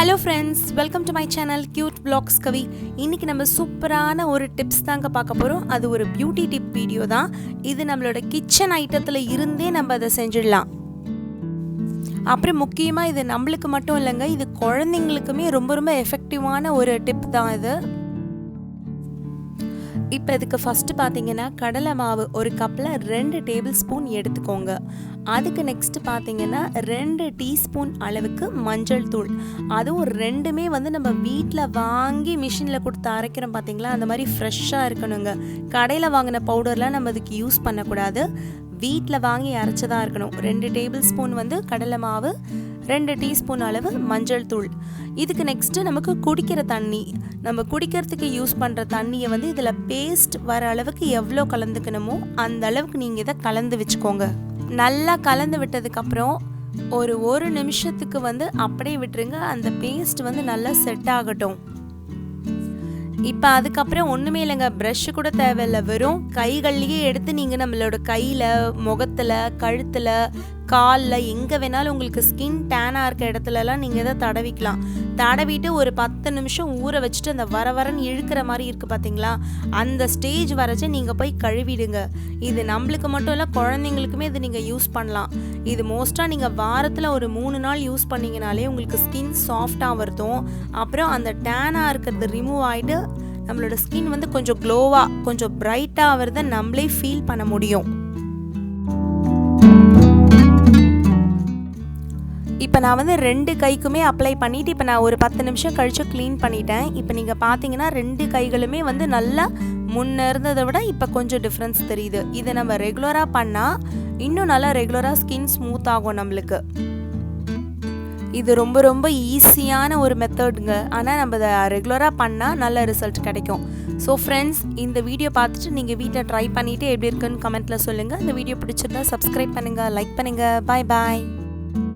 Hello friends welcome to my channel cute blogs Kavi இன்னைக்கு நம்ம சூப்பரான ஒரு டிப்ஸ் தாங்க பார்க்க போகிறோம் அது ஒரு பியூட்டி டிப் வீடியோ தான். இது நம்மளோட கிச்சன் ஐட்டத்தில் இருந்தே நம்ம அதை செஞ்சிடலாம். அப்புறம் முக்கியமாக இது நம்மளுக்கு மட்டும் இல்லைங்க இது குழந்தைங்களுக்குமே ரொம்ப ரொம்ப எஃபெக்டிவான ஒரு டிப் தான் இது. இப்போ இதுக்கு ஃபஸ்ட்டு பார்த்தீங்கன்னா கடலை மாவு ஒரு கப்பில் ரெண்டு டேபிள் ஸ்பூன் எடுத்துக்கோங்க. அதுக்கு நெக்ஸ்ட் பார்த்தீங்கன்னா ரெண்டு டீஸ்பூன் அளவுக்கு மஞ்சள் தூள். அதுவும் ரெண்டுமே வந்து நம்ம வீட்டில் வாங்கி மிஷினில் கொடுத்து அரைக்கிறோம் பார்த்தீங்களா அந்த மாதிரி ஃப்ரெஷ்ஷாக இருக்கணுங்க. கடையில் வாங்கின பவுடர்லாம் நம்ம அதுக்கு யூஸ் பண்ணக்கூடாது. வீட்டில் வாங்கி அரைச்சதாக இருக்கணும். ரெண்டு டேபிள் ஸ்பூன் வந்து கடலை மாவு ரெண்டு டீஸ்பூன் அளவு மஞ்சள் தூள். இதுக்கு நெக்ஸ்ட்டு நமக்கு குடிக்கிற தண்ணி. நம்ம குடிக்கிறதுக்கு யூஸ் பண்ணுற தண்ணியை வந்து இதில் பேஸ்ட் வர அளவுக்கு எவ்வளோ கலந்துக்கணுமோ அந்த அளவுக்கு நீங்கள் இதை கலந்து வச்சுக்கோங்க. நல்லா கலந்து விட்டதுக்கப்புறம் ஒரு ஒரு நிமிஷத்துக்கு வந்து அப்படியே விட்டுருங்க. அந்த பேஸ்ட் வந்து நல்லா செட் ஆகட்டும். இப்போ அதுக்கப்புறம் ஒன்றுமே இல்லைங்க. ப்ரஷ் கூட தேவையில்லை. வெறும் கைகள்லேயே எடுத்து நீங்கள் நம்மளோட கையில் முகத்தில் கழுத்தில் காலில் எங்கே வேணாலும் உங்களுக்கு ஸ்கின் டேனாக இருக்க இடத்துலலாம் நீங்கள் இதை தடவிக்கலாம். தடவிட்டு ஒரு பத்து நிமிஷம் ஊற வச்சுட்டு அந்த வர வரன்னு இழுக்கிற மாதிரி இருக்குது பார்த்தீங்களா அந்த ஸ்டேஜ் வரைச்சு நீங்கள் போய் கழுவிடுங்க. இது நம்மளுக்கு மட்டும் இல்லை குழந்தைங்களுக்குமே இது நீங்கள் யூஸ் பண்ணலாம். இது மோஸ்ட்டாக நீங்கள் வாரத்தில் ஒரு மூணு நாள் யூஸ் பண்ணிங்கனாலே உங்களுக்கு ஸ்கின் சாஃப்டாக வருதும். அப்புறம் அந்த டேனாக இருக்கிறது ரிமூவ் ஆகிட்டு நம்மளோட ஸ்கின் வந்து கொஞ்சம் க்ளோவாக கொஞ்சம் பிரைட்டாக ஆகிறத நம்மளே ஃபீல் பண்ண முடியும். இப்போ நான் வந்து ரெண்டு கைக்குமே அப்ளை பண்ணிவிட்டு இப்போ நான் ஒரு பத்து நிமிஷம் கழித்து க்ளீன் பண்ணிட்டேன். இப்போ நீங்கள் பார்த்தீங்கன்னா ரெண்டு கைகளுமே வந்து நல்லா முன்ன இருந்ததை விட இப்போ கொஞ்சம் டிஃப்ரென்ஸ் தெரியுது. இதை நம்ம ரெகுலராக பண்ணால் இன்னும் நல்லா ரெகுலராக ஸ்கின் ஸ்மூத் ஆகும் நம்மளுக்கு. இது ரொம்ப ரொம்ப ஈஸியான ஒரு மெத்தடுங்க ஆனால் நம்ம இதை ரெகுலராக பண்ணால் நல்ல ரிசல்ட் கிடைக்கும். ஸோ ஃப்ரெண்ட்ஸ் இந்த வீடியோ பார்த்துட்டு நீங்கள் வீட்டில் ட்ரை பண்ணிவிட்டு எப்படி இருக்குன்னு கமெண்ட்டில் சொல்லுங்கள் இந்த வீடியோ பிடிச்சிருந்தா சப்ஸ்கிரைப் பண்ணுங்கள் லைக் பண்ணுங்கள் பாய் பாய்